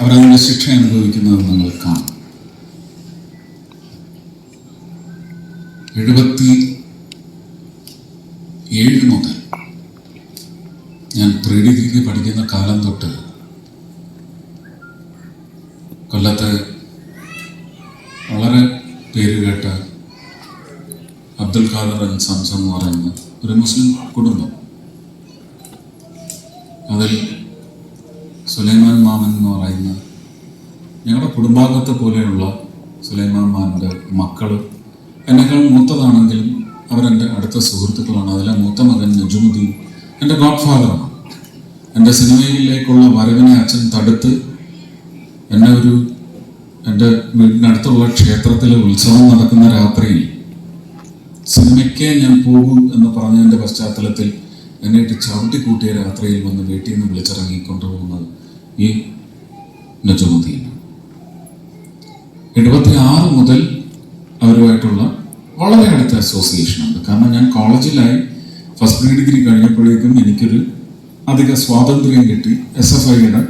അവരതിന്റെ ശിക്ഷ അനുഭവിക്കുന്നത് നിങ്ങൾ കാണും. എഴുപത്തി ഏഴ് മുതൽ ഞാൻ പ്രീഡിഗ്രിക്ക് പഠിക്കുന്ന കാലം തൊട്ട് കൊല്ലത്ത് വളരെ പേര് കേട്ട അബ്ദുൽ ഖാദർ അൻ സംസം എന്ന് പറയുന്ന ഒരു മുസ്ലിം കുടുംബം. അതിൽ സുലൈമാൻ ഞങ്ങളുടെ കുടുംബാംഗത്തെ പോലെയുള്ള സുലൈമാൻ മാമന്റെ മക്കൾ എന്നെക്കാൾ മൂത്തതാണെങ്കിലും അവരെന്റെ അടുത്ത സുഹൃത്തുക്കളാണ്. അതിലെ മൂത്ത മകൻ നജുമുദ്ദീൻ എന്റെ ഗോഡ് ഫാദറാണ് എന്റെ സിനിമയിലേക്കുള്ള വരവിനെ അച്ഛൻ തടുത്ത് എന്നെ ഒരു എന്റെ വീടിനടുത്തുള്ള ക്ഷേത്രത്തിലെ ഉത്സവം നടക്കുന്ന രാത്രിയിൽ സിനിമയ്ക്കേ ഞാൻ പോകും എന്ന് പറഞ്ഞതിന്റെ പശ്ചാത്തലത്തിൽ എന്നെ ഇട്ട് ചവിട്ടിക്കൂട്ടിയ രാത്രിയിൽ വന്ന് വീട്ടിൽ നിന്ന് വിളിച്ചിറങ്ങിക്കൊണ്ടുപോകുന്നത് ഈ നജുമുദ്ദീനാണ്. എഴുപത്തി ആറ് മുതൽ അവരുമായിട്ടുള്ള വളരെ അടുത്ത അസോസിയേഷൻ ഉണ്ട്. കാരണം ഞാൻ കോളേജിലായി ഫസ്റ്റ് പ്രീ ഡിഗ്രി കഴിഞ്ഞപ്പോഴേക്കും എനിക്കൊരു അധിക സ്വാതന്ത്ര്യം കിട്ടി. എസ് എഫ് ഐയുടെ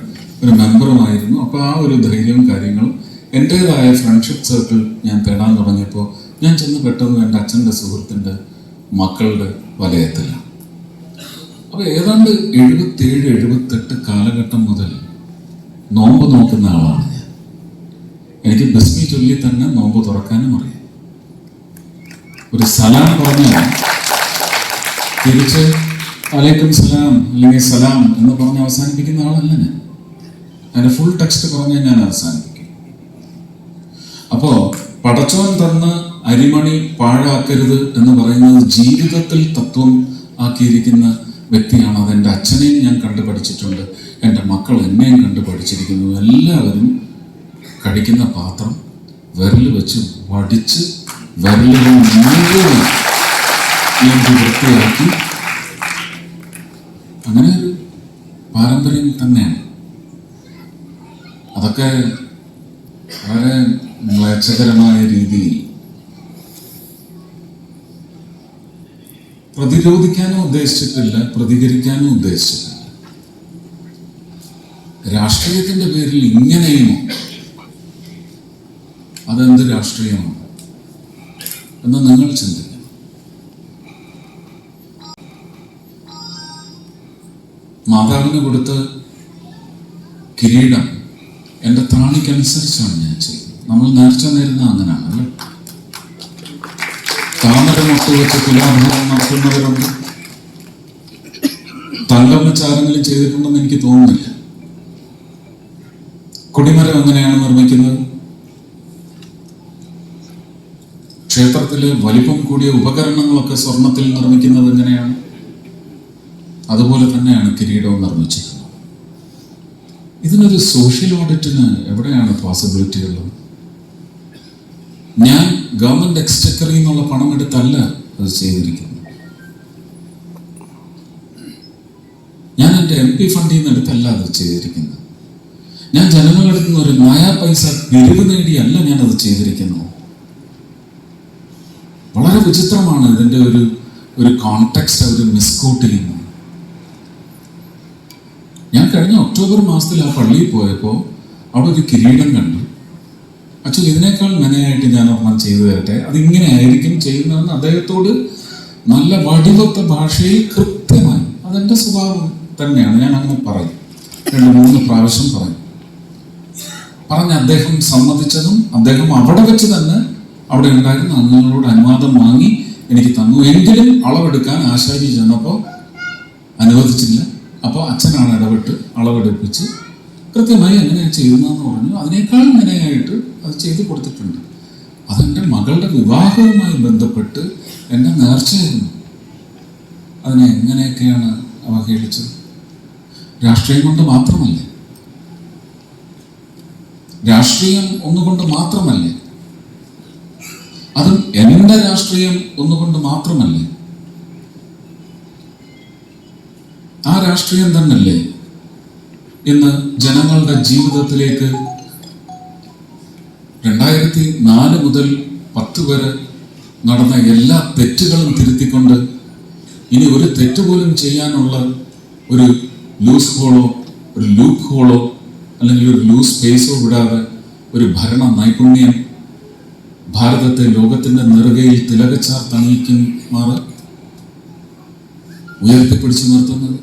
ഒരു മെമ്പറുമായിരുന്നു അപ്പോൾ ആ ഒരു ധൈര്യവും കാര്യങ്ങളും എന്റേതായ ഫ്രണ്ട്ഷിപ്പ് സർക്കിൾ ഞാൻ തേടാൻ തുടങ്ങിയപ്പോൾ ഞാൻ ചെന്ന് പെട്ടെന്ന് എന്റെ അച്ഛന്റെ സുഹൃത്തിന്റെ മക്കളുടെ വലയത്തിലാണ് അപ്പോൾ ഏതാണ്ട് എഴുപത്തേഴ് എഴുപത്തെട്ട് കാലഘട്ടം മുതൽ നോമ്പ് നോക്കുന്ന ആളാണ്. എനിക്ക് ബസ്മി ചൊല്ലി തന്നെ നോമ്പ് തുറക്കാനും അറിയാം. ഒരു സലാം പറഞ്ഞാൽ തിരിച്ച് അലൈക്കും സലാം അല്ലെങ്കിൽ സലാം എന്ന് പറഞ്ഞ് അവസാനിപ്പിക്കുന്ന ആളല്ല ഞാൻ. അതിന്റെ ഫുൾ ടെക്സ്റ്റ് പറഞ്ഞാൽ ഞാൻ അവസാനിപ്പിക്കും. അപ്പോ പടച്ചോൻ തന്ന അരിമണി പാഴാക്കരുത് എന്ന് പറയുന്നത് ജീവിതത്തിൽ തത്വം ആക്കിയിരിക്കുന്ന വ്യക്തിയാണ്. അത് എന്റെ അച്ഛനെയും ഞാൻ കണ്ടു പഠിച്ചിട്ടുണ്ട് എന്റെ മക്കൾ എന്നെയും കണ്ടു പഠിച്ചിരിക്കുന്നു എല്ലാവരും കഴിക്കുന്ന പാത്രം വിരൽ വെച്ച് വടിച്ച് വിരലുകൾ വൃത്തിയാക്കി. അങ്ങനെ ഒരു പാരമ്പര്യം തന്നെയാണ്. അതൊക്കെ വളരെ മ്ലേച്ഛകരമായ രീതിയിൽ പ്രതിരോധിക്കാനും ഉദ്ദേശിച്ചിട്ടില്ല പ്രതികരിക്കാനും ഉദ്ദേശിച്ചിട്ടില്ല. രാഷ്ട്രീയത്തിന്റെ പേരിൽ ഇങ്ങനെയുമോ അതെന്ത് രാഷ്ട്രീയമാണ്? എന്ന് നിങ്ങൾ ചിന്തിക്കണം മാതാവിന് കൊടുത്ത കിരീടം എന്റെ താണിക്കനുസരിച്ചാണ് ഞാൻ ചെയ്യുന്നത്. നമ്മൾ നേർച്ച നേരുന്ന അങ്ങനെയാണ് അല്ലേ? താമര മൊട്ട് വെച്ച് തുലാഭാരം നടത്തുന്നവരുണ്ട് ആരെങ്കിലും ചെയ്തിട്ടുണ്ടെന്ന് എനിക്ക് തോന്നുന്നില്ല. കൊടിമരം എങ്ങനെയാണ് നിർമ്മിക്കുന്നത്? ക്ഷേത്രത്തിലെ വലിപ്പം കൂടിയ ഉപകരണങ്ങളൊക്കെ സ്വർണത്തിൽ നിർമ്മിക്കുന്നത് എങ്ങനെയാണ്? അതുപോലെ തന്നെയാണ് കിരീടവും നിർമ്മിച്ചിരിക്കുന്നത്. ഇതിനൊരു സോഷ്യൽ ഓഡിറ്റിന് എവിടെയാണ് പോസിബിലിറ്റി ഉള്ളത്? ഞാൻ ഗവൺമെന്റ് എക്സ്ചക്കറിൽ നിന്നുള്ള പണം എടുത്തല്ല അത് ചെയ്തിരിക്കുന്നത്. ഞാൻ എന്റെ എം പി ഫണ്ടിൽ നിന്ന് എടുത്തല്ല അത് ചെയ്തിരിക്കുന്നത്. ഞാൻ ജനങ്ങളുടെ ഒരു നയാ പൈസ പിരിവ് നേടിയല്ല ഞാൻ അത് ചെയ്തിരിക്കുന്നത്. വളരെ വിചിത്രമാണ് ഇതിന്റെ ഒരു ഒരു കോണ്ടെക്സ്റ്റ് അവർ മിസ്കൂട്ട് ചെയ്യുന്നു ഞാൻ കഴിഞ്ഞ ഒക്ടോബർ മാസത്തിൽ ആ പള്ളിയിൽ പോയപ്പോൾ അവിടെ ഒരു കിരീടം കണ്ടു. അച്ഛൻ ഇതിനേക്കാൾ മെനയായിട്ട് ഞാൻ ഒരെണ്ണം ചെയ്തു തരട്ടെ? അതിങ്ങനെ ആയിരിക്കും ചെയ്യുന്നതെന്ന് അദ്ദേഹത്തോട് നല്ല വടിവത്ത ഭാഷയിൽ കൃത്യമായി അതെന്റെ സ്വഭാവം തന്നെയാണ് ഞാൻ അങ്ങനെ പറയും. രണ്ട് മൂന്ന് പ്രാവശ്യം പറയും. പറഞ്ഞ് അദ്ദേഹം സമ്മതിച്ചതും അദ്ദേഹം അവിടെ വെച്ച് തന്നെ അവിടെ ഉണ്ടായിരുന്ന അംഗങ്ങളോട് അനുവാദം വാങ്ങി എനിക്ക് തന്നു. എങ്കിലും അളവെടുക്കാൻ ആശാരി ചെന്നപ്പോൾ അനുവദിച്ചില്ല. അപ്പോൾ അച്ഛനാണ് ഇടപെട്ട് അളവെടുപ്പിച്ച് കൃത്യമായി എങ്ങനെയാണ് ചെയ്യുന്നതെന്ന് പറഞ്ഞു. അതിനേക്കാൾ മെനയായിട്ട് അത് ചെയ്തു കൊടുത്തിട്ടുണ്ട്. അതെന്റെ മകളുടെ വിവാഹവുമായി ബന്ധപ്പെട്ട് എന്റെ നേർച്ചയായിരുന്നു. അതിനെ എങ്ങനെയൊക്കെയാണ് അവഹേളിച്ചത്? രാഷ്ട്രീയം കൊണ്ട് മാത്രമല്ലേ? രാഷ്ട്രീയം ഒന്നുകൊണ്ട് മാത്രമല്ലേ? അതും എന്റെ രാഷ്ട്രീയം ഒന്നുകൊണ്ട് മാത്രമല്ലേ? ആ രാഷ്ട്രീയം തന്നല്ലേ ഇന്ന് ജനങ്ങളുടെ ജീവിതത്തിലേക്ക് രണ്ടായിരത്തി നാല് മുതൽ പത്ത് വരെ നടന്ന എല്ലാ തെറ്റുകളും തിരുത്തിക്കൊണ്ട് ഇനി ഒരു തെറ്റ് പോലും ചെയ്യാനുള്ള ഒരു ലൂസ് ഹോളോ ഒരു ലൂപ്പ് ഹോളോ അല്ലെങ്കിൽ ഒരു ലൂസ് സ്പേസോ വിടാതെ ഒരു ഭരണ നൈപുണ്യം ഭാരതത്തെ ലോകത്തിന്റെ നെറുകയിൽ തിലകച്ചാർ തണിയിക്കുമാറ് ഉയർത്തിപ്പിടിച്ചു നിർത്തുന്നത്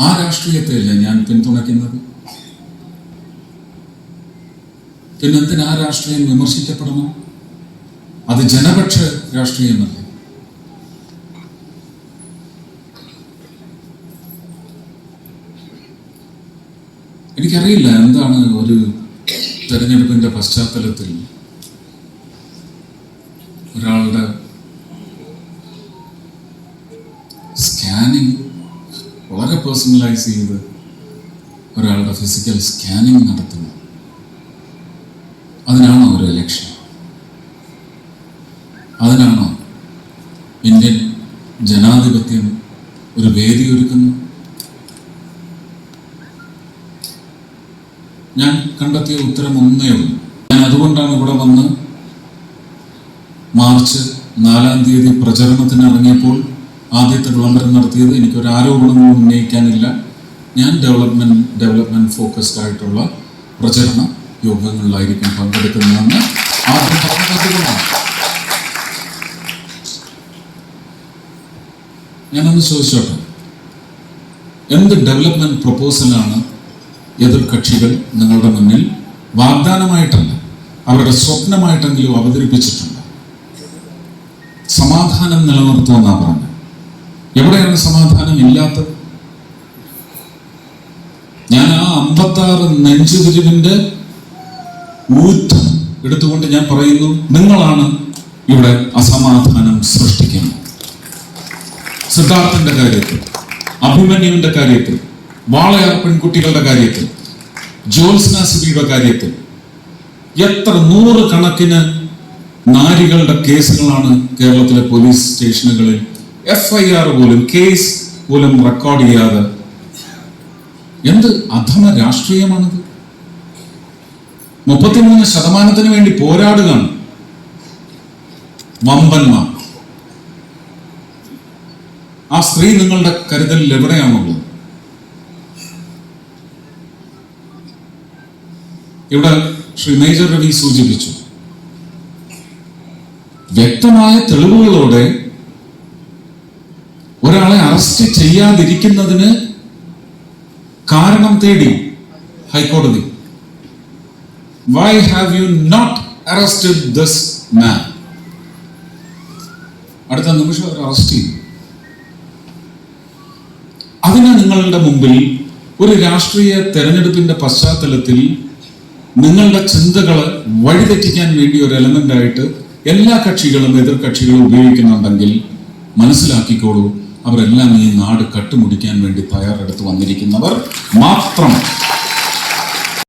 ആ രാഷ്ട്രീയത്തെയല്ല ഞാൻ പിന്തുണയ്ക്കുന്നത്? പിന്നെന്തിനാ ആ രാഷ്ട്രീയം വിമർശിക്കപ്പെടണം? അത് ജനപക്ഷ രാഷ്ട്രീയമല്ല? എനിക്കറിയില്ല എന്താണ് ഒരു തെരഞ്ഞെടുപ്പിന്റെ പശ്ചാത്തലത്തിൽ ഒരാളുടെ സ്കാനിങ് വളരെ പേഴ്സണലൈസ് ചെയ്ത് ഒരാളുടെ ഫിസിക്കൽ സ്കാനിങ് നടത്തുന്നു. അതിനാണോ ഒരു ഇലക്ഷൻ അതിനാണോ ഇന്ത്യൻ ജനാധിപത്യം ഒരു വേദി ഒരുക്കുന്നു? ഞാൻ കണ്ടെത്തിയ ഉത്തരം ഒന്നേ ഉള്ളൂ. ഞാൻ അതുകൊണ്ടാണ് ഇവിടെ വന്ന് മാർച്ച് നാലാം തീയതി പ്രചരണത്തിന് ഇറങ്ങിയപ്പോൾ ആദ്യത്തെ വിളംബരം നടത്തിയത് എനിക്കൊരു ആരോപണങ്ങളും ഉന്നയിക്കാനില്ല. ഞാൻ ഡെവലപ്മെന്റ് ഡെവലപ്മെന്റ് ഫോക്കസ്ഡ് ആയിട്ടുള്ള പ്രചരണ യോഗങ്ങളിലായിരിക്കും പങ്കെടുക്കുന്നതെന്ന് ആദ്യം പറഞ്ഞതുകൊണ്ടാണ് ഞാനൊന്ന് ചോദിച്ചോട്ടെ. എന്ത് ഡെവലപ്മെന്റ് പ്രപ്പോസലാണ് എതിർ കക്ഷികൾ നിങ്ങളുടെ മുന്നിൽ വാഗ്ദാനമായിട്ടല്ല അവരുടെ സ്വപ്നമായിട്ടെങ്കിലും അവതരിപ്പിച്ചിട്ടുണ്ട്? സമാധാനം നിലനിർത്തുമെന്നാണ് പറഞ്ഞത്. എവിടെയാണ് സമാധാനം ഇല്ലാത്തത്? ഞാൻ ആ അമ്പത്താറ് നെഞ്ചുതിരിവിന്റെ ഊറ്റം എടുത്തുകൊണ്ട് ഞാൻ പറയുന്നു നിങ്ങളാണ് ഇവിടെ അസമാധാനം സൃഷ്ടിക്കുന്നത്. സിദ്ധാർത്ഥന്റെ കാര്യത്തിൽ അഭിമന്യുവിന്റെ കാര്യത്തിൽ വാളയാർ പെൺകുട്ടികളുടെ കാര്യത്തിൽ ജോത്സ്ന സുബിയുടെ കാര്യത്തിൽ എത്ര നൂറ് കണക്കിന് നാരികളുടെ കേസുകളാണ് കേരളത്തിലെ പോലീസ് സ്റ്റേഷനുകളിൽ എഫ് ഐ ആർ പോലും കേസ് പോലും റെക്കോർഡ് ചെയ്യാതെ എന്ത് അധമ രാഷ്ട്രീയമാണത്? മുപ്പത്തിമൂന്ന് ശതമാനത്തിന് വേണ്ടി പോരാടുകയാണ് വമ്പന്മാർ. ആ സ്ത്രീ നിങ്ങളുടെ കരുതലിൽ എവിടെയാണുള്ളത്? ഇവിടെ ശ്രീ മേജർ രവി സൂചിപ്പിച്ചു. വ്യക്തമായ തെളിവുകളോടെ അറസ്റ്റ് ചെയ്യാതിരിക്കുന്നതിന് കാരണം തേടി ഹൈക്കോടതി. Why have you not arrested this man അടുത്ത നിമിഷം അവർ അറസ്റ്റ് ചെയ്തു അതിന് നിങ്ങളുടെ മുമ്പിൽ ഒരു രാഷ്ട്രീയ തെരഞ്ഞെടുപ്പിന്റെ പശ്ചാത്തലത്തിൽ നിങ്ങളുടെ ചിന്തകൾ വഴിതെറ്റിക്കാൻ വേണ്ടി ഒരു എലമെന്റ് ആയിട്ട് എല്ലാ കക്ഷികളും എതിർ കക്ഷികളും ഉപയോഗിക്കുന്നുണ്ടെങ്കിൽ മനസ്സിലാക്കിക്കോളൂ. അവരെല്ലാം ഈ നാട് കട്ടുമുടിക്കാൻ വേണ്ടി തയ്യാറെടുത്ത് വന്നിരിക്കുന്നവർ മാത്രം